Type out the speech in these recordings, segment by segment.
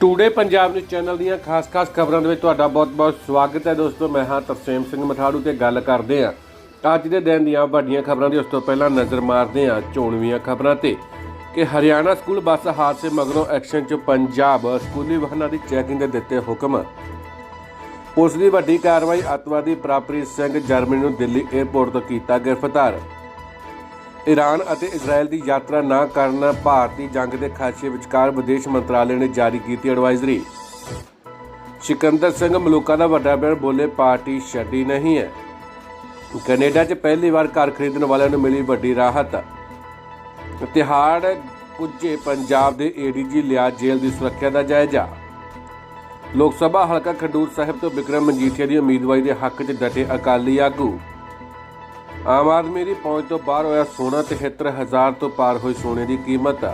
Today Punjab news channel ਦੀਆਂ ਖਾਸ-ਖਾਸ ਖਬਰਾਂ ਦੇ ਵਿੱਚ ਤੁਹਾਡਾ ਬਹੁਤ-ਬਹੁਤ ਸਵਾਗਤ ਹੈ ਦੋਸਤੋ, ਮੈਂ ਹਾਂ ਤਰਸੇਮ ਸਿੰਘ ਮਠਾੜੂ ਤੇ ਗੱਲ ਕਰਦੇ ਹਾਂ। ਅੱਜ ਦੇ ਦਿਨ ਦੀਆਂ ਵੱਡੀਆਂ ਖਬਰਾਂ ਦੀ ਉਸ ਤੋਂ ਪਹਿਲਾਂ ਨਜ਼ਰ ਮਾਰਦੇ ਹਾਂ ਚੋਣਵੀਆਂ ਖਬਰਾਂ ਤੇ ਕਿ ਹਰਿਆਣਾ ਸਕੂਲ ਬੱਸ ਹਾਦਸੇ ਮਗਰੋਂ ਐਕਸ਼ਨ 'ਚ ਪੰਜਾਬ ਸਕੂਲੀ ਵਾਹਨਾਂ ਦੀ ਚੈਕਿੰਗ ਦੇ ਦਿੱਤੇ ਹੁਕਮ। ਪੁਲਿਸ ਦੀ ਵੱਡੀ ਕਾਰਵਾਈ ਅੱਤਵਾਦੀ ਪ੍ਰਾਪਰੀ ਸਿੰਘ ਜਰਮਨੀ ਨੂੰ ਦਿੱਲੀ ਏਅਰਪੋਰਟ ਤੋਂ ਕੀਤਾ ਗ੍ਰਿਫਤਾਰ। ਈਰਾਨ ਅਤੇ ਇਜ਼ਰਾਈਲ ਦੀ ਯਾਤਰਾ ਨਾ ਕਰਨ ਭਾਰਤੀ ਜੰਗ ਦੇ ਖਾਸ਼ੇ ਵਿਚਕਾਰ ਵਿਦੇਸ਼ ਮੰਤਰਾਲੇ ਨੇ ਜਾਰੀ ਕੀਤੀ ਐਡਵਾਈਜ਼ਰੀ। ਸਿਕੰਦਰ ਸਿੰਘ ਮਲੂਕਾ ਦਾ ਵੱਡਾ ਬਿਆਨ ਬੋਲੇ ਪਾਰਟੀ ਛੱਡੀ ਨਹੀਂ ਹੈ। ਕੈਨੇਡਾ 'ਚ ਪਹਿਲੀ ਵਾਰ ਘਰ ਖਰੀਦਣ ਵਾਲਿਆਂ ਨੂੰ ਮਿਲੀ ਵੱਡੀ ਰਾਹਤ। ਤਿਹਾੜ ਪੁੱਜੇ ਪੰਜਾਬ ਦੇ ਏਡੀਜੀ ਲਿਆ ਜੇਲ੍ਹ ਦੀ ਸੁਰੱਖਿਆ ਦਾ ਜਾਇਜ਼ਾ। ਲੋਕ ਸਭਾ ਹਲਕਾ ਖਡੂਰ ਸਾਹਿਬ ਤੋਂ ਵਿਕਰਮ ਮਜੀਠੀਆ ਦੀ ਉਮੀਦਵਾਰੀ ਦੇ ਹੱਕ 'ਚ ਡਟੇ ਅਕਾਲੀ ਆਗੂ। ਆਮ ਆਦਮੀ ਦੀ ਪਹੁੰਚ ਤੋਂ ਬਾਹਰ ਹੋਇਆ ਸੋਨਾ 73000 ਤੋਂ ਪਾਰ ਹੋਈ ਸੋਨੇ ਦੀ ਕੀਮਤ।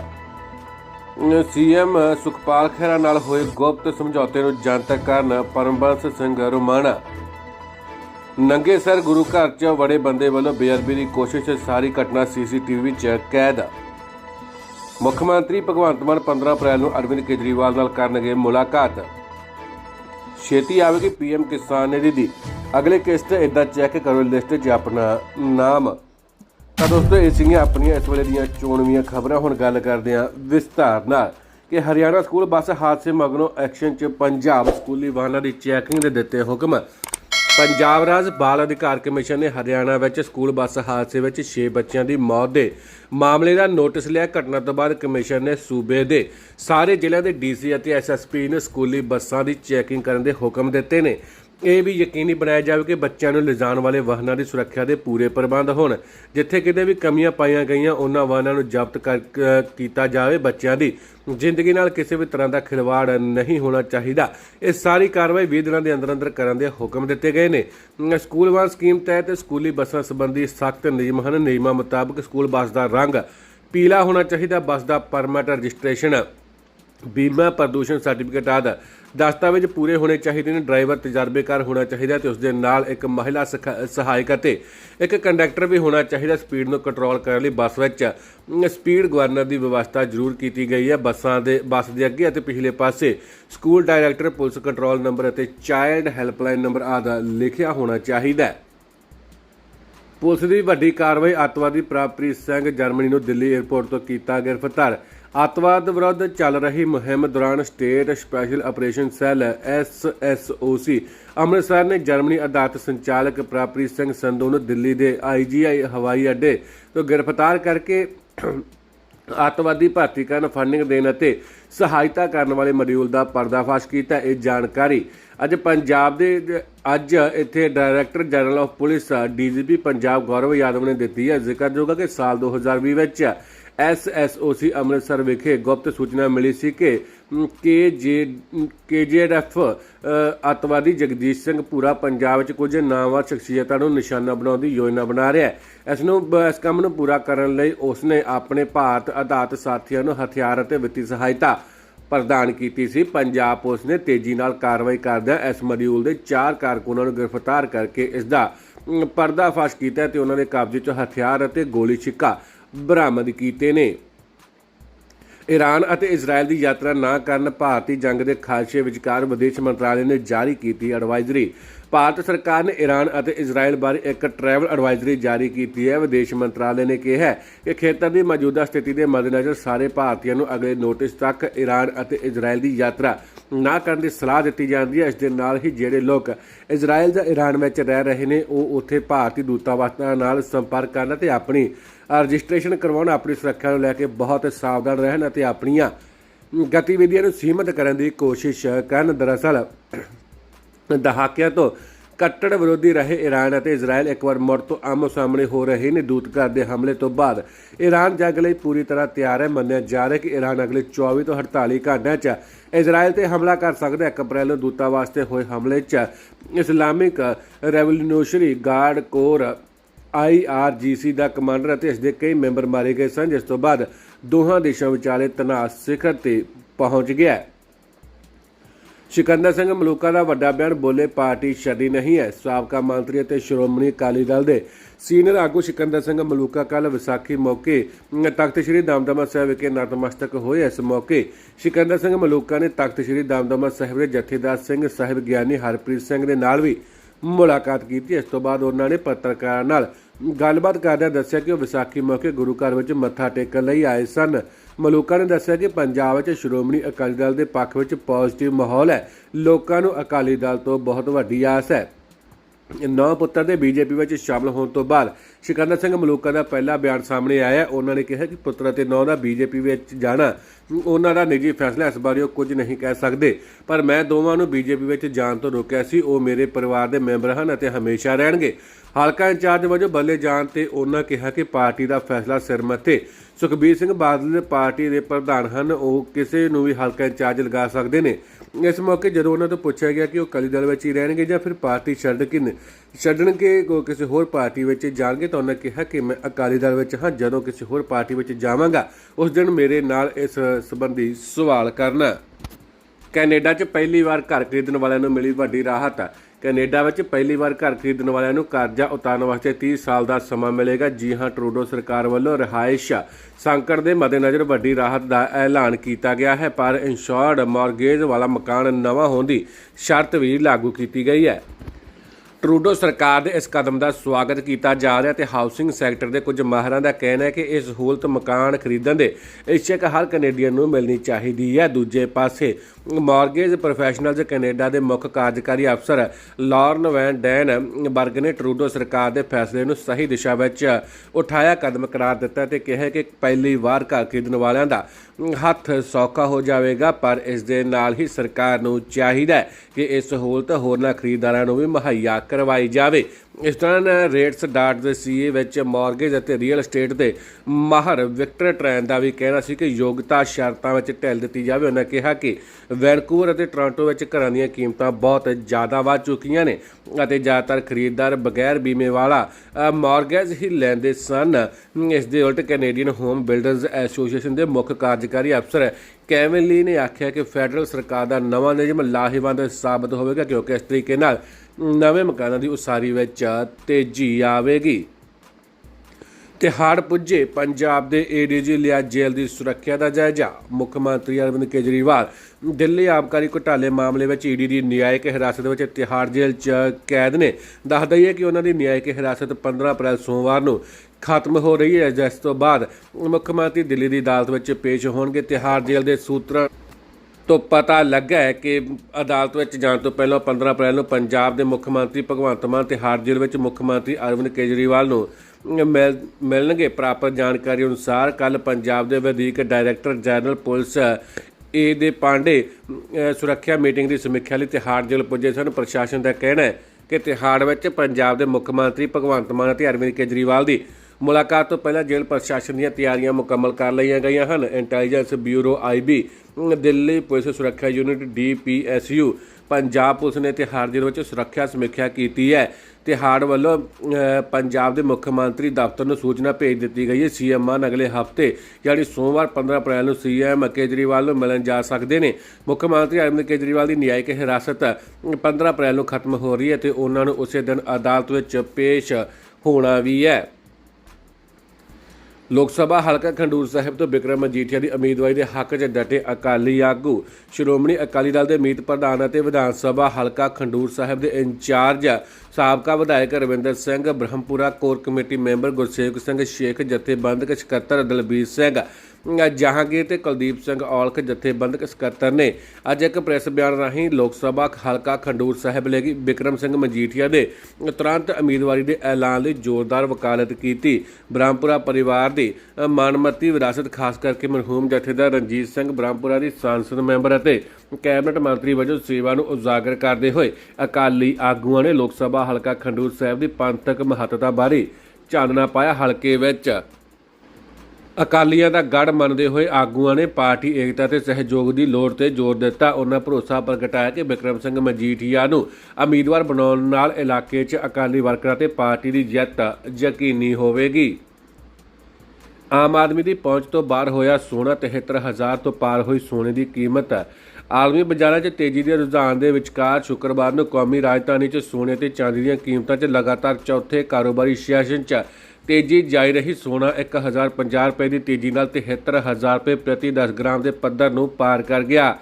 ਸੀਐਮ ਸੁਖਪਾਲ ਖਹਿਰਾ ਨਾਲ ਹੋਏ ਗੁਪਤ ਸਮਝੌਤੇ ਨੂੰ ਜਨਤਕ ਕਰਨ ਪਰਮਬੰਸ ਸਿੰਘ ਰੁਮਾਣਾ। ਨੰਗੇ ਸਰ ਗੁਰੂ ਘਰ 'ਚ ਬੜੇ ਬੰਦੇ ਵੱਲੋਂ ਬੇਅਦਬੀ ਦੀ ਕੋਸ਼ਿਸ਼, ਸਾਰੀ ਘਟਨਾ ਸੀਸੀਟੀਵੀ 'ਚ ਕੈਦ। ਮੁੱਖ ਮੰਤਰੀ ਭਗਵੰਤ ਮਾਨ 15 ਅਪ੍ਰੈਲ ਨੂੰ ਅਰਵਿੰਦ ਕੇਜਰੀਵਾਲ ਨਾਲ ਕਰਨਗੇ ਮੁਲਾਕਾਤ। ਛੇਤੀ ਆਵੇਗੀ ਪੀਐਮ ਕਿਸਾਨ ਨਿਧੀ ਦੀ। ਅਗਲੇ ਕਿਸ਼ਤ ਇਦਾਂ ਚੈੱਕ ਕਰੋ ਲਿਸਟ 'ਚ ਆਪਣਾ ਨਾਮ। ਤਾਂ ਦੋਸਤੋ, ਇਹ ਸੀਗੀਆਂ ਆਪਣੀਆਂ ਇਸ ਵੇਲੇ ਦੀਆਂ ਚੋਣਵੀਆਂ ਖਬਰਾਂ। ਹੁਣ ਗੱਲ ਕਰਦੇ ਹਾਂ ਵਿਸਤਾਰ ਨਾਲ ਕਿ ਹਰਿਆਣਾ ਸਕੂਲ ਬੱਸ ਹਾਦਸੇ ਮਗਰੋਂ ਐਕਸ਼ਨ 'ਚ ਪੰਜਾਬ ਸਕੂਲੀ ਵਾਹਨਾਂ ਦੀ ਚੈਕਿੰਗ ਦੇ ਦਿੱਤੇ ਹੁਕਮ। ਪੰਜਾਬ ਰਾਜ ਬਾਲ ਅਧਿਕਾਰ ਕਮਿਸ਼ਨ ਨੇ ਹਰਿਆਣਾ ਵਿੱਚ ਸਕੂਲ ਬੱਸ ਹਾਦਸੇ ਵਿੱਚ 6 ਬੱਚਿਆਂ ਦੀ ਮੌਤ ਦੇ ਮਾਮਲੇ ਦਾ ਨੋਟਿਸ ਲਿਆ। ਘਟਨਾ ਤੋਂ ਬਾਅਦ ਕਮਿਸ਼ਨ ਨੇ ਸੂਬੇ ਦੇ ਸਾਰੇ ਜ਼ਿਲ੍ਹਿਆਂ ਦੇ ਡੀਸੀ ਅਤੇ ਐਸਐਸਪੀ ਨੂੰ ਸਕੂਲੀ ਬੱਸਾਂ ਦੀ ਚੈਕਿੰਗ ਕਰਨ ਦੇ ਹੁਕਮ ਦਿੱਤੇ ਨੇ। ਇਹ ਵੀ ਯਕੀਨੀ ਬਣਾਇਆ ਜਾਵੇ ਕਿ ਬੱਚਿਆਂ ਨੂੰ ਲਿਜਾਣ ਵਾਲੇ ਵਾਹਨਾਂ ਦੀ ਸੁਰੱਖਿਆ ਦੇ ਪੂਰੇ ਪ੍ਰਬੰਧ ਹੋਣ, ਜਿੱਥੇ ਕਿਤੇ ਵੀ ਕਮੀਆਂ ਪਾਈਆਂ ਗਈਆਂ, ਉਹਨਾਂ ਵਾਹਨਾਂ ਨੂੰ ਜ਼ਬਤ ਕਰ ਕੀਤਾ ਜਾਵੇ ਬੱਚਿਆਂ ਦੀ। ਜ਼ਿੰਦਗੀ ਨਾਲ ਕਿਸੇ ਵੀ ਤਰ੍ਹਾਂ ਦਾ ਖਿਲਵਾੜ ਨਹੀਂ ਹੋਣਾ ਚਾਹੀਦਾ। ਇਹ ਸਾਰੀ ਕਾਰਵਾਈ 20 ਦਿਨਾਂ ਦੇ ਅੰਦਰ ਅੰਦਰ ਕਰਨ ਦੇ ਹੁਕਮ ਦਿੱਤੇ ਗਏ ਨੇ। ਸਕੂਲ ਵਾਹਨ ਸਕੀਮ ਤਹਿਤ ਸਕੂਲੀ ਬੱਸਾਂ ਸੰਬੰਧੀ ਸਖਤ ਨਿਯਮ ਹਨ। ਨਿਯਮਾਂ ਮੁਤਾਬਕ ਸਕੂਲ ਬੱਸ ਦਾ ਰੰਗ ਪੀਲਾ ਹੋਣਾ ਚਾਹੀਦਾ। ਬੱਸ ਦਾ ਪਰਮਿਟ ਰਜਿਸਟ੍ਰੇਸ਼ਨ ਬੀਮਾ ਪ੍ਰਦੂਸ਼ਣ ਸਰਟੀਫਿਕੇਟ ਆਦਿ। ਦਸਤਾਵੇਜ਼ ਪੂਰੇ ਹੋਣੇ ਚਾਹੀਦੇ ਨੇ। ਡਰਾਈਵਰ ਤਜਰਬੇਕਾਰ ਹੋਣਾ ਚਾਹੀਦਾ ਤੇ ਉਸ ਦੇ ਨਾਲ ਇੱਕ ਮਹਿਲਾ ਸਹਾਇਕ ਅਤੇ ਇੱਕ ਕੰਡਕਟਰ ਵੀ ਹੋਣਾ ਚਾਹੀਦਾ। ਸਪੀਡ ਨੂੰ ਕੰਟਰੋਲ ਕਰਨ ਲਈ ਬੱਸ ਵਿੱਚ ਸਪੀਡ ਗਵਰਨਰ ਦੀ ਵਿਵਸਥਾ ਜ਼ਰੂਰ ਕੀਤੀ ਗਈ ਹੈ। ਬੱਸਾਂ ਦੇ, ਬੱਸ ਦੇ ਅੱਗੇ ਅਤੇ ਪਿਛਲੇ ਪਾਸੇ school director, police control number ਅਤੇ ਚਾਈਲਡ ਹੈਲਪਲਾਈਨ ਨੰਬਰ ਆਦਿ ਲਿਖਿਆ ਹੋਣਾ ਚਾਹੀਦਾ ਹੈ। ਪੁਲਿਸ ਦੀ ਵੱਡੀ ਕਾਰਵਾਈ ਅੱਤਵਾਦੀ ਪ੍ਰਾਪਰੀਤ ਸਿੰਘ ਜਰਮਨੀ ਨੂੰ ਦਿੱਲੀ ਏਅਰਪੋਰਟ ਤੋਂ ਕੀਤਾ ਗ੍ਰਿਫਤਾਰ। ਅੱਤਵਾਦ ਵਿਰੁੱਧ ਚੱਲ ਰਹੀ ਮੁਹਿੰਮ ਦੌਰਾਨ state special operation cell SSOC Amritsar ਨੇ ਜਰਮਨੀ ਅਦਾਲਤ ਸੰਚਾਲਕ ਪ੍ਰਾਪਰੀਤ ਸਿੰਘ ਸੰਧੂ ਨੂੰ ਦਿੱਲੀ ਦੇ ਆਈਜੀਆਈ ਹਵਾਈ ਅੱਡੇ ਤੋਂ ਗ੍ਰਿਫਤਾਰ ਕਰਕੇ ਅੱਤਵਾਦੀ ਭਰਤੀ ਕਰਨ ਫੰਡਿੰਗ ਦੇਣ ਅਤੇ ਸਹਾਇਤਾ ਕਰਨ ਵਾਲੇ ਮੋਡਿਊਲ ਦਾ ਪਰਦਾਫਾਸ਼ ਕੀਤਾ। ਇਹ ਜਾਣਕਾਰੀ ਅੱਜ ਪੰਜਾਬ ਦੇ, ਅੱਜ ਇੱਥੇ director general of police DGP Punjab Gaurav Yadav ਨੇ ਦਿੱਤੀ ਹੈ। ਜ਼ਿਕਰਯੋਗ ਹੈ ਕਿ ਸਾਲ 2020 ਵਿੱਚ ਐਸਐਸਓਸੀ ਅੰਮ੍ਰਿਤਸਰ ਵਿਖੇ ਗੁਪਤ ਸੂਚਨਾ ਮਿਲੀ ਸੀ ਕਿ ਕੇ ਜੇ ਕੇਜੇਐਫ ਅੱਤਵਾਦੀ ਜਗਦੀਸ਼ ਸਿੰਘ ਪੂਰਾ ਪੰਜਾਬ ਵਿੱਚ ਕੁਝ ਨਾਮਵਰ ਸ਼ਖਸੀਅਤਾਂ ਨੂੰ ਨਿਸ਼ਾਨਾ ਬਣਾਉਣ ਦੀ ਯੋਜਨਾ ਬਣਾ ਰਿਹਾ ਹੈ। ਇਸ ਨੂੰ ਬ- ਇਸ ਕੰਮ ਨੂੰ ਪੂਰਾ ਕਰਨ ਲਈ ਉਸਨੇ ਆਪਣੇ ਭਾਰਤ ਆਧਾਰਿਤ ਸਾਥੀਆਂ ਨੂੰ ਹਥਿਆਰ ਅਤੇ ਵਿੱਤੀ ਸਹਾਇਤਾ ਪ੍ਰਦਾਨ ਕੀਤੀ ਸੀ। ਪੰਜਾਬ ਪੁਲਿਸ ਨੇ ਤੇਜ਼ੀ ਨਾਲ ਕਾਰਵਾਈ ਕਰਦਿਆਂ ਇਸ ਮੋਡਿਊਲ ਦੇ ਚਾਰ ਕਾਰਕੁਨਾਂ ਨੂੰ ਗ੍ਰਿਫਤਾਰ ਕਰਕੇ ਇਸ ਦਾ ਪਰਦਾਫਾਸ਼ ਕੀਤਾ ਤੇ ਉਹਨਾਂ ਦੇ ਕਬਜ਼ੇ 'ਚ ਹਥਿਆਰ ਅਤੇ ਗੋਲੀ ਛਿੱਕਾ ਬਰਾਮਦ ਕੀਤੇ ਨੇ। ਈਰਾਨ ਅਤੇ ਇਜ਼ਰਾਈਲ ਦੀ ਯਾਤਰਾ ਨਾ ਕਰਨ ਭਾਰਤੀ ਜੰਗ ਦੇ ਖਾਦਸ਼ੇ ਵਿਚਕਾਰ ਵਿਦੇਸ਼ ਮੰਤਰਾਲੇ ਨੇ ਜਾਰੀ ਕੀਤੀ ਐਡਵਾਈਜ਼ਰੀ ਭਾਰਤ ਸਰਕਾਰ ਨੇ ਈਰਾਨ ਅਤੇ ਇਜ਼ਰਾਈਲ ਬਾਰੇ ਇੱਕ ਟਰੈਵਲ ਐਡਵਾਈਜ਼ਰੀ ਜਾਰੀ ਕੀਤੀ ਹੈ। ਵਿਦੇਸ਼ ਮੰਤਰਾਲੇ ਨੇ ਕਿਹਾ ਹੈ ਕਿ ਖੇਤਰ ਦੀ ਮੌਜੂਦਾ ਸਥਿਤੀ ਦੇ ਮੱਦੇਨਜ਼ਰ ਸਾਰੇ ਭਾਰਤੀਆਂ ਨੂੰ ਅਗਲੇ ਨੋਟਿਸ ਤੱਕ ਈਰਾਨ ਅਤੇ ਇਜ਼ਰਾਈਲ ਦੀ ਯਾਤਰਾ ਨਾ ਕਰਨ ਦੀ ਸਲਾਹ ਦਿੱਤੀ ਜਾਂਦੀ ਹੈ। ਇਸ ਦੇ ਨਾਲ ਹੀ ਜਿਹੜੇ ਲੋਕ ਇਜ਼ਰਾਈਲ ਜਾਂ ਈਰਾਨ ਵਿੱਚ ਰਹਿ ਰਹੇ ਨੇ, ਉਹ ਉੱਥੇ ਭਾਰਤੀ ਦੂਤਾਵਾਸਾਂ ਨਾਲ ਸੰਪਰਕ ਕਰਨ ਅਤੇ ਆਪਣੀ ਰਜਿਸਟ੍ਰੇਸ਼ਨ ਕਰਵਾਉਣ, ਆਪਣੀ ਸੁਰੱਖਿਆ ਨੂੰ ਲੈ ਕੇ ਬਹੁਤ ਸਾਵਧਾਨ ਰਹਿਣ ਅਤੇ ਆਪਣੀਆਂ ਗਤੀਵਿਧੀਆਂ ਨੂੰ ਸੀਮਿਤ ਕਰਨ ਦੀ ਕੋਸ਼ਿਸ਼ ਕਰਨ। ਦਰਅਸਲ ਦਹਾਕਿਆਂ ਤੋਂ ਕੱਟੜ ਵਿਰੋਧੀ ਰਹੇ ਈਰਾਨ ਅਤੇ ਇਜ਼ਰਾਈਲ ਇੱਕ ਵਾਰ ਮੁੜ ਤੋਂ ਆਮੋ ਸਾਹਮਣੇ ਹੋ ਰਹੇ ਨੇ। ਦੂਤਘਰ ਦੇ ਹਮਲੇ ਤੋਂ ਬਾਅਦ ਈਰਾਨ ਜੰਗ ਲਈ ਪੂਰੀ ਤਰ੍ਹਾਂ ਤਿਆਰ ਹੈ। ਮੰਨਿਆ ਜਾ ਰਿਹਾ ਕਿ ਈਰਾਨ ਅਗਲੇ 24 ਤੋਂ 48 ਘੰਟਿਆਂ 'ਚ ਇਜ਼ਰਾਈਲ ਤੇ ਹਮਲਾ ਕਰ ਸਕਦਾ ਹੈ। 1 ਅਪ੍ਰੈਲ ਨੂੰ ਦੂਤਾਵਾਸ ਤੇ ਹੋਏ ਹਮਲੇ 'ਚ Islamic Revolutionary Guard Corps IRGC ਦਾ ਕਮਾਂਡਰ ਅਤੇ ਇਸ ਦੇ ਕਈ ਮੈਂਬਰ ਮਾਰੇ ਗਏ ਸਨ, ਜਿਸ ਤੋਂ ਬਾਅਦ ਦੋਹਾਂ ਦੇਸ਼ਾਂ ਵਿਚਾਲੇ ਤਣਾਅ ਸਿਖਰ ਤੇ ਪਹੁੰਚ ਗਿਆ ਸਿਕੰਦਰ ਸਿੰਘ ਮਲੂਕਾ ਦਾ ਵੱਡਾ ਬਿਆਨ, ਬੋਲੇ ਪਾਰਟੀ ਛੱਡੀ ਨਹੀਂ ਹੈ। ਸਾਬਕਾ ਮੰਤਰੀ ਅਤੇ ਸ਼੍ਰੋਮਣੀ ਅਕਾਲੀ ਦਲ ਦੇ ਸੀਨੀਅਰ ਆਗੂ ਸਿਕੰਦਰ ਸਿੰਘ ਮਲੂਕਾ ਕੱਲ ਵਿਸਾਖੀ ਮੌਕੇ ਤਖਤ ਸ੍ਰੀ ਦਮਦਮਾ ਸਾਹਿਬ ਵਿਖੇ ਨਤਮਸਤਕ ਹੋਏ। ਇਸ ਮੌਕੇ ਸਿਕੰਦਰ ਸਿੰਘ ਮਲੂਕਾ ਨੇ ਤਖਤ ਸ੍ਰੀ ਦਮਦਮਾ ਸਾਹਿਬ ਦੇ ਜਥੇਦਾਰ ਸਿੰਘ ਸਾਹਿਬ ਗਿਆਨੀ ਹਰਪ੍ਰੀਤ ਸਿੰਘ ਦੇ ਨਾਲ ਵੀ ਮੁਲਾਕਾਤ ਕੀਤੀ। ਇਸ ਤੋਂ ਬਾਅਦ ਉਹਨਾਂ ਨੇ ਪੱਤਰਕਾਰਾਂ ਨਾਲ ਗੱਲਬਾਤ ਕਰਦਿਆਂ ਦੱਸਿਆ ਕਿ ਉਹ ਵਿਸਾਖੀ ਮੌਕੇ ਗੁਰੂ ਘਰ ਵਿੱਚ ਮੱਥਾ ਟੇਕਣ ਲਈ ਆਏ ਸਨ। ਮਲੂਕਾ ਨੇ ਦੱਸਿਆ ਕਿ ਪੰਜਾਬ ਵਿੱਚ ਸ਼੍ਰੋਮਣੀ ਅਕਾਲੀ ਦਲ ਦੇ ਪੱਖ ਵਿੱਚ ਪੋਜ਼ਿਟਿਵ ਮਾਹੌਲ ਹੈ। ਲੋਕਾਂ ਨੂੰ ਅਕਾਲੀ ਦਲ ਤੋਂ ਬਹੁਤ ਵੱਡੀ ਆਸ ਹੈ। ਨੌ ਪੁੱਤਰ ਦੇ ਬੀਜੇਪੀ ਵਿੱਚ ਸ਼ਾਮਲ ਹੋਣ ਤੋਂ ਬਾਅਦ ਸਿਕੰਦਰ ਸਿੰਘ ਮਲੂਕਾ ਦਾ ਪਹਿਲਾ ਬਿਆਨ ਸਾਹਮਣੇ ਆਇਆ। ਹੈ। ਉਹਨਾਂ ਨੇ ਕਿਹਾ ਕਿ ਪੁੱਤਰ ਅਤੇ ਨੌ ਦਾ ਬੀਜੇਪੀ ਵਿੱਚ ਜਾਣਾ, ਉਹਨਾਂ ਦਾ ਨਿੱਜੀ ਫੈਸਲਾ ਇਸ ਬਾਰੇ ਉਹ ਕੁਝ ਨਹੀਂ ਕਹਿ ਸਕਦੇ। ਪਰ ਮੈਂ ਦੋਵਾਂ ਨੂੰ ਬੀਜੇਪੀ ਵਿੱਚ ਜਾਣ ਤੋਂ ਰੋਕਿਆ ਸੀ। ਉਹ ਮੇਰੇ ਪਰਿਵਾਰ ਦੇ ਮੈਂਬਰ ਹਨ ਅਤੇ ਹਮੇਸ਼ਾ ਰਹਿਣਗੇ। ਹਲਕਾ ਇੰਚਾਰਜ ਵਜੋਂ ਬੱਲੇ ਜਾਣ ਤੇ ਉਹਨਾਂ ਕਿਹਾ ਕਿ ਪਾਰਟੀ ਦਾ ਫੈਸਲਾ ਸਿਰ ਮੱਥੇ ਸੁਖਬੀਰ ਸਿੰਘ ਬਾਦਲ ਪਾਰਟੀ ਦੇ ਪ੍ਰਧਾਨ ਹਨ। ਉਹ ਕਿਸੇ ਨੂੰ ਵੀ ਹਲਕਾ ਇੰਚਾਰਜ ਲਗਾ ਸਕਦੇ ਨੇ। ਇਸ ਮੌਕੇ ਜਦੋਂ ਉਹਨਾਂ ਤੋਂ ਪੁੱਛਿਆ ਗਿਆ ਕਿ ਉਹ ਅਕਾਲੀ ਦਲ ਵਿੱਚ ਹੀ ਰਹਿਣਗੇ ਜਾਂ ਫਿਰ ਪਾਰਟੀ ਛੱਡ ਕੇ ਛੱਡਣਗੇ ਕਿਸੇ ਹੋਰ ਪਾਰਟੀ ਵਿੱਚ ਜਾਣਗੇ ਤਾਂ ਉਹਨਾਂ ਕਿਹਾ ਕਿ ਮੈਂ ਅਕਾਲੀ ਦਲ ਵਿੱਚ ਹਾਂ, ਜਦੋਂ ਕਿਸੇ ਹੋਰ ਪਾਰਟੀ ਵਿੱਚ ਜਾਵਾਂਗਾ, ਉਸ ਦਿਨ ਮੇਰੇ ਨਾਲ ਇਸ ਸੰਬੰਧੀ ਸਵਾਲ ਕਰਨਾ। ਕੈਨੇਡਾ 'ਚ ਪਹਿਲੀ ਵਾਰ ਘਰ ਖਰੀਦਣ ਵਾਲਿਆਂ ਨੂੰ ਮਿਲੀ ਵੱਡੀ ਰਾਹਤ। ਕੈਨੇਡਾ ਵਿੱਚ ਪਹਿਲੀ ਵਾਰ ਘਰ ਖਰੀਦਣ ਵਾਲਿਆਂ ਨੂੰ ਕਰਜ਼ਾ ਉਤਾਰਨ ਵਾਸਤੇ 30 ਸਾਲ ਦਾ ਸਮਾਂ ਮਿਲੇਗਾ। ਜੀ ਹਾਂ, ਟਰੂਡੋ ਸਰਕਾਰ ਵੱਲੋਂ ਰਿਹਾਇਸ਼ ਸੰਕਟ ਦੇ ਮੱਦੇਨਜ਼ਰ ਵੱਡੀ ਰਾਹਤ ਦਾ ਐਲਾਨ ਕੀਤਾ ਗਿਆ ਹੈ, ਪਰ ਇੰਸ਼ੋਰਡ ਮਾਰਗੇਜ ਵਾਲਾ ਮਕਾਨ ਨਵਾਂ ਹੋਣ ਦੀ ਸ਼ਰਤ ਵੀ ਲਾਗੂ ਕੀਤੀ ਗਈ ਹੈ। ਟਰੂਡੋ ਸਰਕਾਰ ਦੇ ਇਸ ਕਦਮ ਦਾ ਸਵਾਗਤ ਕੀਤਾ ਜਾ ਰਿਹਾ ਤੇ ਹਾਊਸਿੰਗ ਸੈਕਟਰ ਦੇ ਕੁਝ ਮਾਹਰਾਂ ਦਾ ਕਹਿਣਾ ਹੈ ਕਿ ਇਹ ਸਹੂਲਤ ਮਕਾਨ ਖਰੀਦਣ ਦੇ ਇੱਛਕ ਹਰ ਕੈਨੇਡੀਅਨ ਨੂੰ ਮਿਲਣੀ ਚਾਹੀਦੀ ਹੈ। ਦੂਜੇ ਪਾਸੇ ਮਾਰਗੇਜ ਪ੍ਰੋਫੈਸ਼ਨਲਜ਼ ਕੈਨੇਡਾ ਦੇ ਮੁੱਖ ਕਾਰਜਕਾਰੀ ਅਫਸਰ ਲਾਰਨ ਵੈਨ ਡੈਨ ਬਰਗ ਨੇ ਟਰੂਡੋ ਸਰਕਾਰ ਦੇ ਫੈਸਲੇ ਨੂੰ ਸਹੀ ਦਿਸ਼ਾ ਵਿੱਚ ਉਠਾਇਆ ਕਦਮ ਕਰਾਰ ਦਿੱਤਾ ਤੇ ਕਿਹਾ ਕਿ ਪਹਿਲੀ ਵਾਰ ਘਰ ਖਰੀਦਣ ਵਾਲਿਆਂ ਦਾ ਹੱਥ ਸੌਖਾ ਹੋ ਜਾਵੇਗਾ, ਪਰ ਇਸ ਦੇ ਨਾਲ ਹੀ ਸਰਕਾਰ ਨੂੰ ਚਾਹੀਦਾ ਕਿ ਇਹ ਸਹੂਲਤ ਹੋਰਨਾਂ ਖਰੀਦਦਾਰਾਂ ਨੂੰ ਵੀ ਮੁਹੱਈਆ ਕਰਵਾਈ ਜਾਵੇ। ਇਸ ਤਰ੍ਹਾਂ ਰੇਟਸ ਡਾਟ ਦੇ ਸੀਏ ਵਿੱਚ ਮਾਰਗੇਜ ਅਤੇ ਰੀਅਲ ਏਸਟੇਟ ਦੇ ਮਾਹਰ ਵਿਕਟਰ ਟ੍ਰੈਨ ਦਾ ਵੀ ਕਹਿਣਾ ਸੀ ਕਿ ਯੋਗਤਾ ਸ਼ਰਤਾਂ ਵਿੱਚ ਢਿੱਲ ਦਿੱਤੀ ਜਾਵੇ। ਉਹਨਾਂ ਕਿਹਾ ਕਿ ਵੈਨਕੂਵਰ ਅਤੇ ਟੋਰਾਂਟੋ ਵਿੱਚ ਘਰਾਂ ਦੀਆਂ ਕੀਮਤਾਂ ਬਹੁਤ ਜ਼ਿਆਦਾ ਵੱਧ ਚੁੱਕੀਆਂ ਨੇ ਅਤੇ ਜ਼ਿਆਦਾਤਰ ਖਰੀਦਦਾਰ ਬਗੈਰ ਬੀਮੇ ਵਾਲਾ ਮਾਰਗੇਜ ਹੀ ਲੈਂਦੇ ਸਨ। ਇਸ ਦੇ ਉਲਟ ਕੈਨੇਡੀਅਨ ਹੋਮ ਬਿਲਡਰਜ਼ ਐਸੋਸੀਏਸ਼ਨ ਦੇ ਮੁੱਖ ਕਾਰਜਕਾਰੀ ਅਫਸਰ ਕੈਵਨ ਲੀ ਨੇ ਆਖਿਆ ਕਿ ਫੈਡਰਲ ਸਰਕਾਰ ਦਾ ਨਵਾਂ ਨਿਯਮ ਲਾਹੇਵੰਦ ਸਾਬਤ ਹੋਵੇਗਾ ਕਿਉਂਕਿ ਇਸ ਤਰੀਕੇ ਨਾਲ ਨਵੇਂ ਮਕਾਨਾਂ ਦੀ ਉਸਾਰੀ ਵਿੱਚ ਤੇਜ਼ੀ ਆਵੇਗੀ। ਤਿਹਾੜ ਪੁੱਜੇ, ਪੰਜਾਬ ਦੇ ਏਡੀਜੀ ਲਿਆ ਜੇਲ੍ਹ ਦੀ ਸੁਰੱਖਿਆ ਦਾ ਜਾਇਜ਼ਾ, ਮੁੱਖ ਮੰਤਰੀ ਅਰਵਿੰਦ ਕੇਜਰੀਵਾਲ। ਦਿੱਲੀ ਆਬਕਾਰੀ ਘੁਟਾਲੇ ਮਾਮਲੇ ਵਿੱਚ ਈਡੀ ਦੀ ਨਿਆਇਕ ਹਿਰਾਸਤ ਵਿੱਚ ਤਿਹਾੜ ਜੇਲ੍ਹ 'ਚ ਕੈਦ ਨੇ। ਦੱਸ ਦਈਏ ਕਿ ਉਹਨਾਂ ਦੀ ਨਿਆਇਕ ਹਿਰਾਸਤ 15 ਅਪ੍ਰੈਲ ਸੋਮਵਾਰ ਨੂੰ ਖਤਮ ਹੋ ਰਹੀ ਹੈ। ਜਿਸ ਤੋਂ ਬਾਅਦ ਮੁੱਖ ਮੰਤਰੀ ਦਿੱਲੀ ਦੀ ਅਦਾਲਤ ਵਿੱਚ ਪੇਸ਼ ਹੋਣਗੇ ਤਿਹਾੜ ਜੇਲ੍ਹ ਦੇ ਸੂਤਰਾਂ ਤੋਂ ਪਤਾ ਲੱਗਾ ਹੈ ਕਿ ਅਦਾਲਤ ਵਿੱਚ ਜਾਣ ਤੋਂ ਪਹਿਲਾਂ 15 ਅਪ੍ਰੈਲ ਨੂੰ ਪੰਜਾਬ ਦੇ ਮੁੱਖ ਮੰਤਰੀ ਭਗਵੰਤ ਮਾਨ ਤੇ ਹਾਰ ਜੇਲ੍ਹ ਵਿੱਚ ਮੁੱਖ ਮੰਤਰੀ ਅਰਵਿੰਦ ਕੇਜਰੀਵਾਲ ਨੂੰ ਮਿਲ- ਮਿਲਣਗੇ। ਪ੍ਰਾਪਤ ਜਾਣਕਾਰੀ ਅਨੁਸਾਰ ਕੱਲ ਪੰਜਾਬ ਦੇ ਵਧੀਕ ਡਾਇਰੈਕਟਰ ਜਨਰਲ ਪੁਲਿਸ ਏ ਦੇ ਪਾਂਡੇ ਸੁਰੱਖਿਆ ਮੀਟਿੰਗ ਦੀ ਸਮੀਖਿਆ ਲਈ ਤਿਹਾੜ ਜੇਲ੍ਹ ਪੁੱਜੇ ਸਨ। ਪ੍ਰਸ਼ਾਸਨ ਦਾ ਕਹਿਣਾ ਹੈ ਕਿ ਤਿਹਾੜ ਵਿੱਚ ਪੰਜਾਬ ਦੇ ਮੁੱਖ ਮੰਤਰੀ ਭਗਵੰਤ ਮਾਨ ਅਤੇ ਅਰਵਿੰਦ ਕੇਜਰੀਵਾਲ ਦੀ ਮੁਲਾਕਾਤ ਤੋਂ ਪਹਿਲਾਂ ਜੇਲ੍ਹ ਪ੍ਰਸ਼ਾਸਨ ਦੀਆਂ ਤਿਆਰੀਆਂ ਮੁਕੰਮਲ ਕਰ ਲਈਆਂ ਗਈਆਂ ਹਨ। Intelligence bureau IB Delhi police ਸੁਰੱਖਿਆ ਯੂਨਿਟ ਡੀਪੀਐਸਯੂ ਪੰਜਾਬ ਪੁਲਿਸ ਨੇ ਤਿਹਾੜ ਜੇਲ੍ਹ ਵਿੱਚ ਸੁਰੱਖਿਆ ਸਮੀਖਿਆ ਕੀਤੀ ਹੈ। ਤਿਹਾੜ ਵੱਲੋਂ ਪੰਜਾਬ ਦੇ ਮੁੱਖ ਮੰਤਰੀ ਦਫ਼ਤਰ ਨੂੰ ਸੂਚਨਾ ਭੇਜ ਦਿੱਤੀ ਗਈ ਹੈ। ਸੀਐਮ ਮਾਨ ਅਗਲੇ ਹਫ਼ਤੇ, ਯਾਨੀ ਸੋਮਵਾਰ 15 ਅਪ੍ਰੈਲ ਨੂੰ ਸੀਐਮ ਕੇਜਰੀਵਾਲ ਨੂੰ ਮਿਲਣ ਜਾ ਸਕਦੇ ਨੇ। ਮੁੱਖ ਮੰਤਰੀ ਅਰਵਿੰਦ ਕੇਜਰੀਵਾਲ ਦੀ ਨਿਆਇਕ ਹਿਰਾਸਤ 15 ਅਪ੍ਰੈਲ ਨੂੰ ਖਤਮ ਹੋ ਰਹੀ ਹੈ ਤੇ ਉਹਨਾਂ ਨੂੰ ਉਸੇ ਦਿਨ ਅਦਾਲਤ ਵਿੱਚ ਪੇਸ਼ ਹੋਣਾ ਵੀ ਹੈ। ਲੋਕ ਸਭਾ ਹਲਕਾ ਖੰਡੂਰ ਸਾਹਿਬ ਤੋਂ ਬਿਕਰਮ ਮਜੀਠੀਆ ਦੀ ਉਮੀਦਵਾਰੀ ਦੇ ਹੱਕ 'ਚ ਡਟੇ ਅਕਾਲੀ ਆਗੂ। ਸ਼੍ਰੋਮਣੀ ਅਕਾਲੀ ਦਲ ਦੇ ਮੀਤ ਪ੍ਰਧਾਨ ਅਤੇ ਵਿਧਾਨ ਸਭਾ ਹਲਕਾ ਖੰਡੂਰ ਸਾਹਿਬ ਦੇ ਇੰਚਾਰਜ ਸਾਬਕਾ ਵਿਧਾਇਕ Ravinder Singh, Brahmpura core committee member Gursevak Singh Shekh, ਜਥੇਬੰਦਕ ਸਕੱਤਰ ਦਲਬੀਰ ਸਿੰਘ ਜਹਾਂਗੀਰ ਤੇ ਕੁਲਦੀਪ ਸਿੰਘ ਔਲਖ ਜਥੇਬੰਦਕ ਸਕੱਤਰ ਨੇ ਅੱਜ ਇੱਕ ਪ੍ਰੈਸ ਬਿਆਨ ਰਾਹੀਂ ਲੋਕ ਸਭਾ ਹਲਕਾ ਖੰਡੂਰ ਸਾਹਿਬ ਲਈ ਬਿਕਰਮ ਸਿੰਘ ਮਜੀਠੀਆ ਦੇ ਤੁਰੰਤ ਉਮੀਦਵਾਰੀ ਦੇ ਐਲਾਨ ਲਈ ਜ਼ੋਰਦਾਰ ਵਕਾਲਤ ਕੀਤੀ। ਬ੍ਰਹਮਪੁਰਾ ਪਰਿਵਾਰ ਦੀ ਅ, ਮਾਨਮੱਤੀ ਵਿਰਾਸਤ ਖਾਸ ਕਰਕੇ ਮਰਹੂਮ ਜਥੇਦਾਰ ਰਣਜੀਤ ਸਿੰਘ ਬ੍ਰਹਮਪੁਰਾ ਦੀ ਸੰਸਦ ਮੈਂਬਰ ਅਤੇ ਕੈਬਨਿਟ ਮੰਤਰੀ ਵਜੋਂ ਸੇਵਾ ਨੂੰ ਉਜਾਗਰ ਕਰਦੇ ਹੋਏ ਅਕਾਲੀ ਆਗੂਆਂ ਨੇ ਲੋਕ ਸਭਾ ਹਲਕਾ ਖੰਡੂਰ ਸਾਹਿਬ ਦੀ ਪੰਥਕ ਮਹੱਤਤਾ ਬਾਰੇ ਚਾਨਣਾ ਪਾਇਆ। ਹਲਕੇ ਵਿੱਚ ਅਕਾਲੀਆਂ ਦਾ ਗੜ ਮੰਨਦੇ ਹੋਏ ਆਗੂਆਂ ਨੇ ਪਾਰਟੀ ਏਕਤਾ ਤੇ ਸਹਿਯੋਗ ਦੀ ਲੋੜ ਤੇ ਜ਼ੋਰ ਦਿੱਤਾ। ਉਹਨਾਂ ਭਰੋਸਾ ਪ੍ਰਗਟਾਇਆ ਕਿ ਬਿਕਰਮ ਸਿੰਘ ਮਜੀਠੀਆ ਨੂੰ ਉਮੀਦਵਾਰ ਬਣਾਉਣ ਨਾਲ ਇਲਾਕੇ 'ਚ ਅਕਾਲੀ ਵਰਕਰਾਂ ਤੇ ਪਾਰਟੀ ਦੀ ਜਿੱਤ ਯਕੀਨੀ ਹੋਵੇਗੀ। ਆਮ ਆਦਮੀ ਦੀ ਪਹੁੰਚ ਤੋਂ ਬਾਹਰ ਹੋਇਆ ਸੋਨਾ 73000 ਤੋਂ ਪਾਰ ਹੋਈ ਸੋਨੇ ਦੀ ਕੀਮਤ। ਆਲਮੀ ਬਾਜ਼ਾਰਾਂ 'ਚ ਤੇਜ਼ੀ ਦੇ ਰੁਝਾਨ ਦੇ ਵਿਚਕਾਰ ਸ਼ੁੱਕਰਵਾਰ ਨੂੰ ਕੌਮੀ ਰਾਜਧਾਨੀ 'ਚ ਸੋਨੇ ਤੇ ਚਾਂਦੀ ਦੀਆਂ ਕੀਮਤਾਂ 'ਚ ਲਗਾਤਾਰ ਚੌਥੇ ਕਾਰੋਬਾਰੀ ਸੈਸ਼ਨ 'ਚ ਤੇਜ਼ੀ ਜਾਰੀ ਰਹੀ। ਸੋਨਾ 1050 ਰੁਪਏ ਦੀ ਤੇਜ਼ੀ ਨਾਲ 73000 ਰੁਪਏ ਪ੍ਰਤੀ 10 ਗ੍ਰਾਮ ਦੇ ਪੱਧਰ ਨੂੰ ਪਾਰ ਕਰ ਗਿਆ।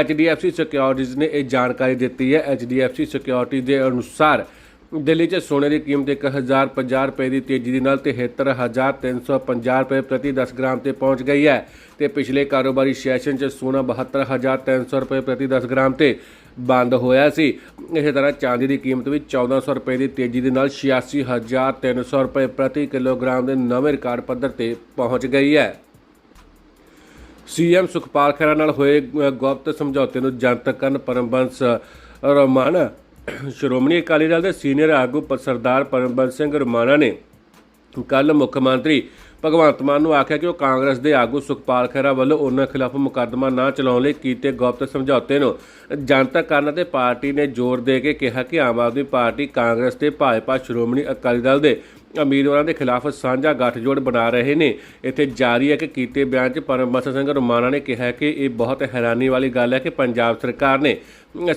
HDFC ਸਿਕਿਉਰਿਟੀਜ਼ ਨੇ ਇਹ ਜਾਣਕਾਰੀ ਦਿੱਤੀ ਹੈ। HDFC ਸਿਕਿਉਰਿਟੀ ਦੇ ਅਨੁਸਾਰ ਦਿੱਲੀ 'ਚ ਸੋਨੇ ਦੀ ਕੀਮਤ 1050 ਰੁਪਏ ਦੀ ਤੇਜ਼ੀ ਦੇ ਨਾਲ 73350 ਰੁਪਏ ਪ੍ਰਤੀ 10 ਗ੍ਰਾਮ ਤੇ ਪਹੁੰਚ ਗਈ ਹੈ ਤੇ ਪਿਛਲੇ ਕਾਰੋਬਾਰੀ ਸੈਸ਼ਨ 'ਚ ਸੋਨਾ 72300 ਰੁਪਏ ਪ੍ਰਤੀ 10 ਗ੍ਰਾਮ ਤੇ ਬੰਦ ਹੋਇਆ ਸੀ। ਇਸੇ ਤਰ੍ਹਾਂ ਚਾਂਦੀ ਦੀ ਕੀਮਤ ਵੀ 1400 ਰੁਪਏ ਦੀ ਤੇਜ਼ੀ ਦੇ ਨਾਲ 86300 ਰੁਪਏ ਪ੍ਰਤੀ ਕਿਲੋਗ੍ਰਾਮ ਦੇ ਨਵੇਂ ਰਿਕਾਰਡ ਪੱਧਰ ਤੇ ਪਹੁੰਚ ਗਈ ਹੈ। ਸੀਐਮ ਸੁਖਪਾਲ ਖਹਿਰਾ ਨਾਲ ਹੋਏ ਗੁਪਤ ਸਮਝੌਤੇ ਨੂੰ ਜਨਤਕ ਕਰਨ ਪਰਮਬੰਸ ਰਮਾਣਾ ਸ਼੍ਰੋਮਣੀ ਅਕਾਲੀ ਦਲ ਦੇ ਸੀਨੀਅਰ ਆਗੂ ਪ- ਸਰਦਾਰ ਪਰਮਬੰਸ ਸਿੰਘ ਰਮਾਣਾ ਨੇ ਕੱਲ ਮੁੱਖ ਮੰਤਰੀ ਭਗਵੰਤ ਮਾਨ ਨੂੰ ਆਖਿਆ ਕਿ ਉਹ ਕਾਂਗਰਸ ਦੇ ਆਗੂ ਸੁਖਪਾਲ ਖਹਿਰਾ ਵੱਲੋਂ ਉਹਨਾਂ ਖਿਲਾਫ ਮੁਕੱਦਮਾ ਨਾ ਚਲਾਉਣ ਲਈ ਕੀਤੇ ਗੁਪਤ ਸਮਝੌਤੇ ਨੂੰ ਜਨਤਕ ਕਰਨ ਤੇ ਪਾਰਟੀ ਨੇ ਜ਼ੋਰ ਦੇ ਕੇ ਕਿਹਾ ਕਿ ਆਮ ਆਦਮੀ ਪਾਰਟੀ ਕਾਂਗਰਸ ਤੇ ਭਾਜਪਾ ਸ਼੍ਰੋਮਣੀ ਅਕਾਲੀ ਦਲ ਦੇ ਉਮੀਦਵਾਰਾਂ ਦੇ ਖਿਲਾਫ ਸਾਂਝਾ ਗੱਠਜੋੜ ਬਣਾ ਰਹੇ ਨੇ। ਇੱਥੇ ਜਾਰੀ ਹੈ ਕਿ ਕੀਤੇ ਬਿਆਨ 'ਚ ਪਰਮਬੰਸ ਸਿੰਘ ਰੋਮਾਣਾ ਨੇ ਕਿਹਾ ਕਿ ਇਹ ਬਹੁਤ ਹੈਰਾਨੀ ਵਾਲੀ ਗੱਲ ਹੈ ਕਿ ਪੰਜਾਬ ਸਰਕਾਰ ਨੇ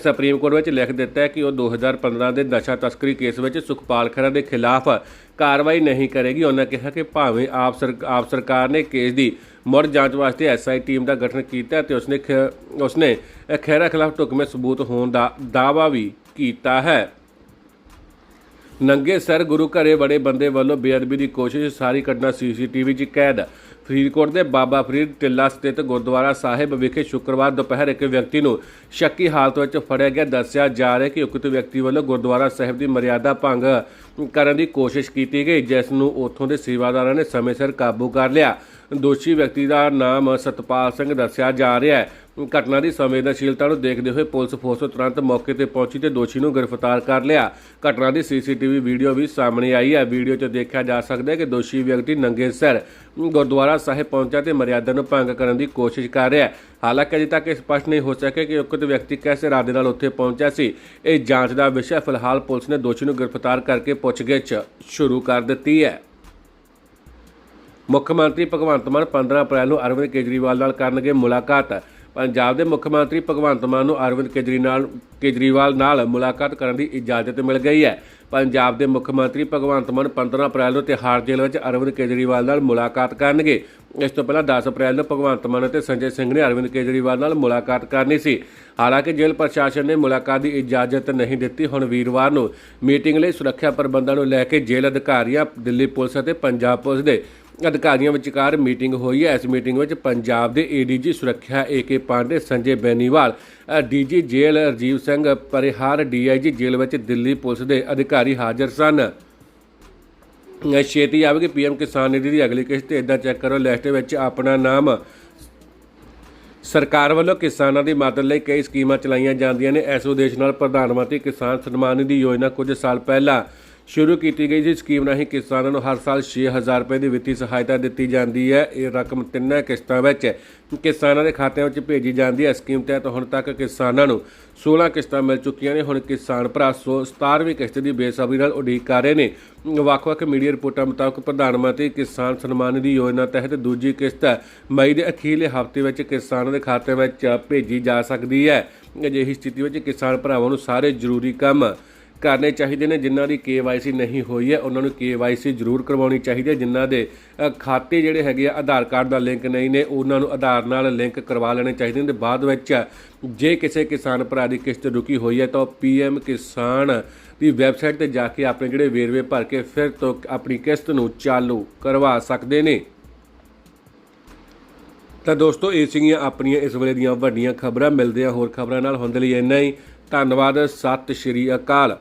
ਸੁਪਰੀਮ ਕੋਰਟ ਵਿੱਚ ਲਿਖ ਦਿੱਤਾ ਹੈ ਕਿ ਉਹ 2015 ਦੇ ਨਸ਼ਾ ਤਸਕਰੀ ਕੇਸ ਵਿੱਚ ਸੁਖਪਾਲ ਖਹਿਰਾ ਦੇ ਖਿਲਾਫ ਕਾਰਵਾਈ ਨਹੀਂ ਕਰੇਗੀ। ਉਹਨਾਂ ਕਿਹਾ ਕਿ ਭਾਵੇਂ ਆਪ ਸਰ, ਆਪ ਸਰਕਾਰ ਨੇ ਕੇਸ ਦੀ ਮੁੜ ਜਾਂਚ ਵਾਸਤੇ ਐਸਆਈ ਟੀਮ ਦਾ ਗਠਨ ਕੀਤਾ ਤੇ ਉਸਨੇ ਖ- ਉਸਨੇ ਖਹਿਰਾ ਖਿਲਾਫ ਢੁਕਵੇਂ ਸਬੂਤ ਹੋਣ ਦਾ ਦਾਅਵਾ ਵੀ ਕੀਤਾ ਹੈ। ਨੰਗੇ ਸਰ ਗੁਰੂ ਘਰੇ ਬੜੇ ਬੰਦੇ ਵੱਲੋਂ ਬੇਅਦਬੀ ਦੀ ਕੋਸ਼ਿਸ਼, ਸਾਰੀ ਘਟਨਾ ਸੀਸੀਟੀਵੀ 'ਚ ਕੈਦ। ਫਰੀਦਕੋਟ ਦੇ ਬਾਬਾ ਫਰੀਦ ਟਿੱਲਾ ਸਥਿਤ ਗੁਰਦੁਆਰਾ ਸਾਹਿਬ ਵਿਖੇ ਸ਼ੁੱਕਰਵਾਰ ਦੁਪਹਿਰ ਇੱਕ ਵਿਅਕਤੀ ਨੂੰ ਸ਼ੱਕੀ ਹਾਲਤ ਵਿੱਚ ਫੜਿਆ ਗਿਆ। ਦੱਸਿਆ ਜਾ ਰਿਹਾ ਕਿ ਉਕਤ ਵਿਅਕਤੀ ਵੱਲੋਂ ਗੁਰਦੁਆਰਾ ਸਾਹਿਬ ਦੀ ਮਰਿਆਦਾ ਭੰਗ ਕਰਨ ਦੀ ਕੋਸ਼ਿਸ਼ ਕੀਤੀ ਗਈ, ਜਿਸ ਨੂੰ ਉੱਥੋਂ ਦੇ ਸੇਵਾਦਾਰਾਂ ਨੇ ਸਮੇਂ ਸਿਰ ਕਾਬੂ ਕਰ ਲਿਆ। ਦੋਸ਼ੀ ਵਿਅਕਤੀ ਦਾ ਨਾਮ ਸਤਪਾਲ ਸਿੰਘ ਦੱਸਿਆ ਜਾ ਰਿਹਾ ਹੈ। ਘਟਨਾ ਦੀ ਸੰਵੇਦਨਸ਼ੀਲਤਾ ਨੂੰ ਦੇਖਦੇ ਹੋਏ ਪੁਲਿਸ ਫੋਰਸ ਤੁਰੰਤ ਮੌਕੇ ਤੇ ਪਹੁੰਚੀ ਤੇ ਦੋਸ਼ੀ ਨੂੰ ਗ੍ਰਿਫਤਾਰ ਕਰ ਲਿਆ। ਘਟਨਾ ਦੀ ਸੀਸੀਟੀਵੀ ਵੀਡੀਓ ਵੀ ਸਾਹਮਣੇ ਆਈ ਹੈ। ਵੀਡੀਓ 'ਚ ਦੇਖਿਆ ਜਾ ਸਕਦਾ ਹੈ ਕਿ ਦੋਸ਼ੀ ਵਿਅਕਤੀ ਨੰਗੇ ਸਿਰ ਗੁਰਦੁਆਰਾ ਸਾਹਿਬ ਪਹੁੰਚਿਆ ਤੇ ਮਰਿਆਦਾ ਨੂੰ ਭੰਗ ਕਰਨ ਦੀ ਕੋਸ਼ਿਸ਼ ਕਰ ਰਿਹਾ ਹੈ। ਹਾਲਾਂਕਿ ਅਜੇ ਤੱਕ ਇਹ ਸਪਸ਼ਟ ਨਹੀਂ ਹੋ ਸਕਿਆ ਕਿ ਉਕਤ ਵਿਅਕਤੀ ਕਿਸ ਇਰਾਦੇ ਨਾਲ ਉੱਥੇ ਪਹੁੰਚਿਆ ਸੀ। ਇਹ ਜਾਂਚ ਦਾ ਵਿਸ਼ਾ ਫਿਲਹਾਲ ਪੁਲਿਸ ਨੇ ਦੋਸ਼ੀ ਨੂੰ ਗ੍ਰਿਫਤਾਰ ਕਰਕੇ ਪੁੱਛਗਿੱਛ ਸ਼ੁਰੂ ਕਰ ਦਿੱਤੀ ਹੈ। ਮੁੱਖ ਮੰਤਰੀ ਭਗਵੰਤ ਮਾਨ 15 ਅਪ੍ਰੈਲ ਨੂੰ ਅਰਵਿੰਦ ਕੇਜਰੀਵਾਲ ਨਾਲ ਕਰਨਗੇ ਮੁਲਾਕਾਤ। ਪੰਜਾਬ ਦੇ ਮੁੱਖ ਮੰਤਰੀ ਭਗਵੰਤ ਮਾਨ ਨੂੰ ਅਰਵਿੰਦ ਕੇਜਰੀਵਾਲ ਕੇਜਰੀਵਾਲ ਨਾਲ ਮੁਲਾਕਾਤ ਕਰਨ ਦੀ ਇਜਾਜ਼ਤ ਮਿਲ ਗਈ ਹੈ। ਪੰਜਾਬ ਦੇ ਮੁੱਖ ਮੰਤਰੀ ਭਗਵੰਤ ਮਾਨ 15 ਅਪ੍ਰੈਲ ਨੂੰ ਤਿਹਾੜ ਜੇਲ੍ਹ ਵਿੱਚ ਅਰਵਿੰਦ ਕੇਜਰੀਵਾਲ ਨਾਲ ਮੁਲਾਕਾਤ ਕਰਨਗੇ। ਇਸ ਤੋਂ ਪਹਿਲਾਂ 10 ਅਪ੍ਰੈਲ ਨੂੰ ਭਗਵੰਤ ਮਾਨ ਅਤੇ ਸੰਜੇ ਸਿੰਘ ਨੇ ਅਰਵਿੰਦ ਕੇਜਰੀਵਾਲ ਨਾਲ ਮੁਲਾਕਾਤ ਕਰਨੀ ਸੀ। ਹਾਲਾਂਕਿ ਜੇਲ੍ਹ ਪ੍ਰਸ਼ਾਸਨ ਨੇ ਮੁਲਾਕਾਤ ਦੀ ਇਜਾਜ਼ਤ ਨਹੀਂ ਦਿੱਤੀ। ਹੁਣ ਵੀਰਵਾਰ ਨੂੰ ਮੀਟਿੰਗ ਲਈ ਸੁਰੱਖਿਆ ਪ੍ਰਬੰਧਾਂ ਨੂੰ ਲੈ ਕੇ ਜੇਲ੍ਹ ਅਧਿਕਾਰੀਆਂ, ਦਿੱਲੀ ਪੁਲਿਸ ਅਤੇ ਪੰਜਾਬ ਪੁਲਿਸ ਦੇ ਅਧਿਕਾਰੀਆਂ ਵਿਚਕਾਰ ਮੀਟਿੰਗ ਹੋਈ ਹੈ। ਇਸ ਮੀਟਿੰਗ ਵਿੱਚ ਪੰਜਾਬ ਦੇ ਏਡੀਜੀ ਸੁਰੱਖਿਆ ਏਕੇ ਪਾਂਡੇ ਸੰਜੇ ਬੈਨੀਵਾਲ ਡੀਜੀ ਜੇਲ੍ਹ ਰਜੀਵ ਸਿੰਘ ਪਰਿਹਾਰ ਡੀਆਈਜੀ ਜੇਲ੍ਹ ਵਿੱਚ ਦਿੱਲੀ ਪੁਲਿਸ ਦੇ ਅਧਿਕਾਰੀ ਹਾਜ਼ਰ ਸਨ। ਅ, ਛੇਤੀ ਆਵੇਗੀ। ਪੀਐਮ ਕਿਸਾਨ ਨਿਧੀ ਦੀ ਅਗਲੀ ਕਿਸ਼ਤ ਇਦਾਂ ਚੈੱਕ ਕਰੋ ਲਿਸਟ ਵਿੱਚ ਆਪਣਾ ਨਾਮ। ਸਰਕਾਰ ਵੱਲੋਂ ਕਿਸਾਨਾਂ ਦੀ ਮਦਦ ਲਈ ਕਈ ਸਕੀਮਾਂ ਚਲਾਈਆਂ ਜਾਂਦੀਆਂ ਨੇ। ਇਸ ਉਦੇਸ਼ ਨਾਲ ਪ੍ਰਧਾਨ ਮੰਤਰੀ ਕਿਸਾਨ ਸਨਮਾਨ ਨਿਧੀ ਯੋਜਨਾ ਕੁਝ ਸਾਲ ਪਹਿਲਾਂ ਸ਼ੁਰੂ ਕੀਤੀ ਗਈ ਸੀ ਸਕੀਮ ਰਾਹੀਂ ਕਿਸਾਨਾਂ ਨੂੰ ਹਰ ਸਾਲ 6000 ਰੁਪਏ ਦੀ ਵਿੱਤੀ ਸਹਾਇਤਾ ਦਿੱਤੀ ਜਾਂਦੀ ਹੈ। ਇਹ ਰਕਮ ਤਿੰਨਾਂ ਕਿਸ਼ਤਾਂ ਵਿੱਚ ਕਿਸਾਨਾਂ ਦੇ ਖਾਤਿਆਂ ਵਿੱਚ ਭੇਜੀ ਜਾਂਦੀ ਹੈ। ਸਕੀਮ ਤਹਿਤ ਹੁਣ ਤੱਕ ਕਿਸਾਨਾਂ ਨੂੰ 16 ਕਿਸ਼ਤਾਂ ਮਿਲ ਚੁੱਕੀਆਂ ਨੇ। ਹੁਣ ਕਿਸਾਨ ਭਰਾ ਸੌ 17ਵੀਂ ਕਿਸ਼ਤ ਦੀ ਬੇਸਬਰੀ ਨਾਲ ਉਡੀਕ ਕਰ ਰਹੇ ਨੇ। ਵੱਖ-ਵੱਖ ਮੀਡੀਆ ਰਿਪੋਰਟਾਂ ਮੁਤਾਬਕ ਪ੍ਰਧਾਨ ਮੰਤਰੀ ਕਿਸਾਨ ਸਨਮਾਨ ਨਿਧੀ ਯੋਜਨਾ ਤਹਿਤ ਦੂਜੀ ਕਿਸ਼ਤ ਮਈ ਦੇ ਅਖੀਰਲੇ ਹਫ਼ਤੇ ਵਿੱਚ ਕਿਸਾਨਾਂ ਦੇ ਖਾਤੇ ਵਿੱਚ ਭੇਜੀ ਜਾ ਸਕਦੀ ਹੈ। ਅਜਿਹੀ ਸਥਿਤੀ ਵਿੱਚ ਕਿਸਾਨ ਭਰਾਵਾਂ ਨੂੰ ਸਾਰੇ ਜ਼ਰੂਰੀ ਕੰਮ ਕਰਨੇ ਚਾਹੀਦੇ ਨੇ, ਜਿਨ੍ਹਾਂ ਦੀ KYC ਨਹੀਂ ਹੋਈ ਹੈ, ਉਹਨਾਂ ਨੂੰ KYC ਜ਼ਰੂਰ ਕਰਵਾਉਣੀ ਚਾਹੀਦੀ ਹੈ, ਜਿਨ੍ਹਾਂ ਦੇ ਖਾਤੇ ਜਿਹੜੇ ਹੈਗੇ ਆ, ਆਧਾਰ ਕਾਰਡ ਦਾ ਲਿੰਕ ਨਹੀਂ ਨੇ, ਉਹਨਾਂ ਨੂੰ ਆਧਾਰ ਨਾਲ ਲਿੰਕ ਕਰਵਾ ਲੈਣੇ ਚਾਹੀਦੇ ਨੇ। ਤੇ ਬਾਅਦ ਵਿੱਚ ਜੇ ਕਿਸੇ ਕਿਸਾਨ ਭਰਾ ਦੀ ਕਿਸ਼ਤ ਰੁਕੀ ਹੋਈ ਹੈ, ਤਾਂ ਉਹ PM ਕਿਸਾਨ ਦੀ ਵੈਬਸਾਈਟ ਤੇ ਜਾ ਕੇ ਆਪਣੇ ਜਿਹੜੇ ਵੇਰਵੇ ਭਰ ਕੇ ਫਿਰ ਤੋਂ ਆਪਣੀ ਕਿਸ਼ਤ ਨੂੰ ਚਾਲੂ ਕਰਵਾ ਸਕਦੇ ਨੇ। ਤਾਂ ਦੋਸਤੋ, ਇਹ ਸੀਗੀਆਂ ਆਪਣੀਆਂ ਇਸ ਵੇਲੇ ਦੀਆਂ ਵੱਡੀਆਂ ਖਬਰਾਂ। ਮਿਲਦੇ ਆ ਹੋਰ ਖਬਰਾਂ ਨਾਲ। ਹੁੰਦੇ ਲਈ ਇੰਨਾ ਹੀ। ਧੰਨਵਾਦ। ਸਤਿ ਸ਼੍ਰੀ ਅਕਾਲ।